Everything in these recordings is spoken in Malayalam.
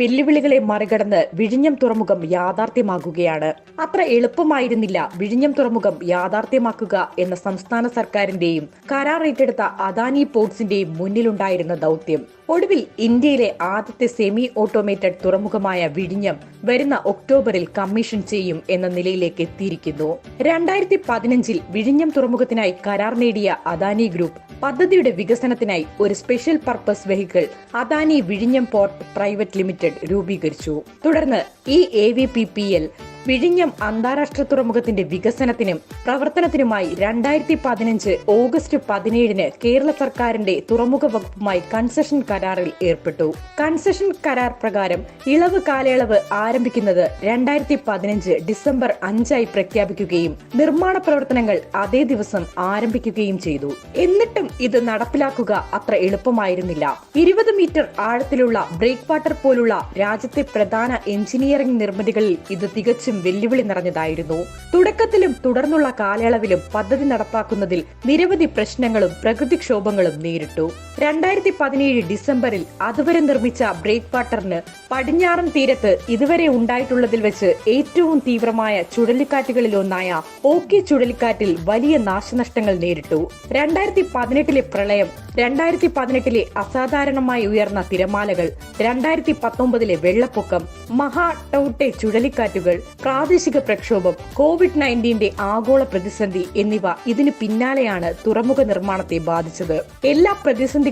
വെല്ലുവിളികളെ മറികടന്ന് വിഴിഞ്ഞം തുറമുഖം യാഥാർത്ഥ്യമാകുകയാണ് അത്ര എളുപ്പമായിരുന്നില്ല വിഴിഞ്ഞം തുറമുഖം യാഥാർത്ഥ്യമാക്കുക എന്ന സംസ്ഥാന സർക്കാരിന്റെയും കരാർ ഏറ്റെടുത്ത അദാനി പോർട്സിന്റെയും മുന്നിലുണ്ടായിരുന്ന ദൗത്യം. ഒടുവിൽ ഇന്ത്യയിലെ ആദ്യത്തെ സെമി ഓട്ടോമേറ്റഡ് തുറമുഖമായ വിഴിഞ്ഞം വരുന്ന ഒക്ടോബറിൽ കമ്മീഷൻ ചെയ്യും എന്ന നിലയിലേക്ക് എത്തിയിരിക്കുന്നു. രണ്ടായിരത്തി പതിനഞ്ചിൽ വിഴിഞ്ഞം തുറമുഖത്തിനായി കരാർ നേടിയ അദാനി ഗ്രൂപ്പ് പദ്ധതിയുടെ വികസനത്തിനായി ഒരു സ്പെഷ്യൽ പർപ്പസ് വെഹിക്കിൾ അദാനി വിഴിഞ്ഞം പോർട്ട് പ്രൈവറ്റ് ലിമിറ്റഡ് രൂപീകരിച്ചു. തുടർന്ന് ഈ A V P P L വിഴിഞ്ഞം അന്താരാഷ്ട്ര തുറമുഖത്തിന്റെ വികസനത്തിനും പ്രവർത്തനത്തിനുമായി രണ്ടായിരത്തി പതിനഞ്ച് ഓഗസ്റ്റ് പതിനേഴിന് കേരള സർക്കാരിന്റെ തുറമുഖ വകുപ്പുമായി കൺസെഷൻ കരാറിൽ ഏർപ്പെട്ടു. കൺസെഷൻ കരാർ പ്രകാരം ഇളവ് കാലയളവ് ആരംഭിക്കുന്നത് രണ്ടായിരത്തി പതിനഞ്ച് ഡിസംബർ അഞ്ചായി പ്രഖ്യാപിക്കുകയും നിർമ്മാണ പ്രവർത്തനങ്ങൾ അതേ ദിവസം ആരംഭിക്കുകയും ചെയ്തു. എന്നിട്ടും ഇത് നടപ്പിലാക്കുക അത്ര എളുപ്പമായിരുന്നില്ല. ഇരുപത് മീറ്റർ ആഴത്തിലുള്ള ബ്രേക്ക് വാട്ടർ പോലുള്ള രാജ്യത്തെ പ്രധാന എഞ്ചിനീയറിംഗ് നിർമ്മിതികളിൽ ഇത് തികച്ചും വെല്ലുവിളി നിറഞ്ഞതായിരുന്നു. തുടക്കത്തിലും തുടർന്നുള്ള കാലയളവിലും പദ്ധതി നടപ്പാക്കുന്നതിൽ നിരവധി പ്രശ്നങ്ങളും പ്രകൃതിക്ഷോഭങ്ങളും നേരിട്ടു. രണ്ടായിരത്തി പതിനേഴ് ഡിസംബറിൽ അതുവരെ നിർമ്മിച്ച ബ്രേക്ക് വാട്ടറിന് പടിഞ്ഞാറൻ തീരത്ത് ഇതുവരെ ഉണ്ടായിട്ടുള്ളതിൽ വെച്ച് ഏറ്റവും തീവ്രമായ ചുഴലിക്കാറ്റുകളിൽ ഒന്നായ ഓക്കി ചുഴലിക്കാറ്റിൽ വലിയ നാശനഷ്ടങ്ങൾ നേരിട്ടു. രണ്ടായിരത്തി പതിനെട്ടിലെ പ്രളയം രണ്ടായിരത്തി പതിനെട്ടിലെ അസാധാരണമായി ഉയർന്ന തിരമാലകൾ രണ്ടായിരത്തി പത്തൊമ്പതിലെ വെള്ളപ്പൊക്കം മഹാ ടൌട്ടെ ചുഴലിക്കാറ്റുകൾ പ്രാദേശിക പ്രക്ഷോഭം കോവിഡ് നയന്റീന്റെ ആഗോള പ്രതിസന്ധി എന്നിവ ഇതിനു പിന്നാലെയാണ് തുറമുഖ നിർമ്മാണത്തെ ബാധിച്ചത്. എല്ലാ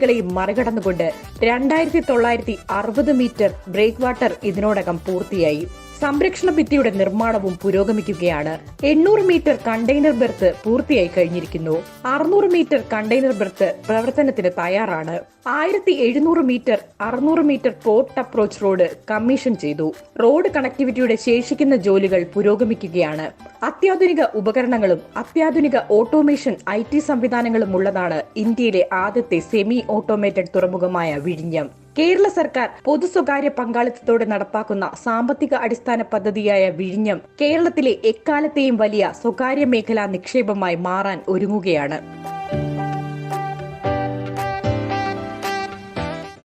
പ്രതിസന്ധികളെയും മറികടന്നുകൊണ്ട് രണ്ടായിരത്തി തൊള്ളായിരത്തി അറുപത് മീറ്റർ ബ്രേക്ക് വാട്ടർ ഇതിനോടകം പൂർത്തിയായി. സംരക്ഷണ ഭിത്തിയുടെ നിർമ്മാണവും പുരോഗമിക്കുകയാണ്. എണ്ണൂറ് മീറ്റർ കണ്ടെയ്നർ ബെർത്ത് പൂർത്തിയായി കഴിഞ്ഞിരിക്കുന്നു. അറുന്നൂറ് മീറ്റർ കണ്ടെയ്നർ ബെർത്ത് പ്രവർത്തനത്തിന് തയ്യാറാണ്. ആയിരത്തി എഴുന്നൂറ് മീറ്റർ അറുന്നൂറ് metre port approach road commission ചെയ്തു. റോഡ് കണക്ടിവിറ്റിയുടെ ശേഷിക്കുന്ന ജോലികൾ പുരോഗമിക്കുകയാണ്. അത്യാധുനിക ഉപകരണങ്ങളും അത്യാധുനിക ഓട്ടോമേഷൻ ഐ ടി സംവിധാനങ്ങളും ഉള്ളതാണ് ഇന്ത്യയിലെ ആദ്യത്തെ സെമി ഓട്ടോമേറ്റഡ് തുറമുഖമായ വിഴിഞ്ഞം. കേരള സർക്കാർ പൊതു സ്വകാര്യ പങ്കാളിത്തത്തോടെ നടപ്പാക്കുന്ന സാമ്പത്തിക അടിസ്ഥാന പദ്ധതിയായ വിഴിഞ്ഞം കേരളത്തിലെ എക്കാലത്തെയും വലിയ സ്വകാര്യ മേഖലാ നിക്ഷേപമായി മാറാൻ ഒരുങ്ങുകയാണ്.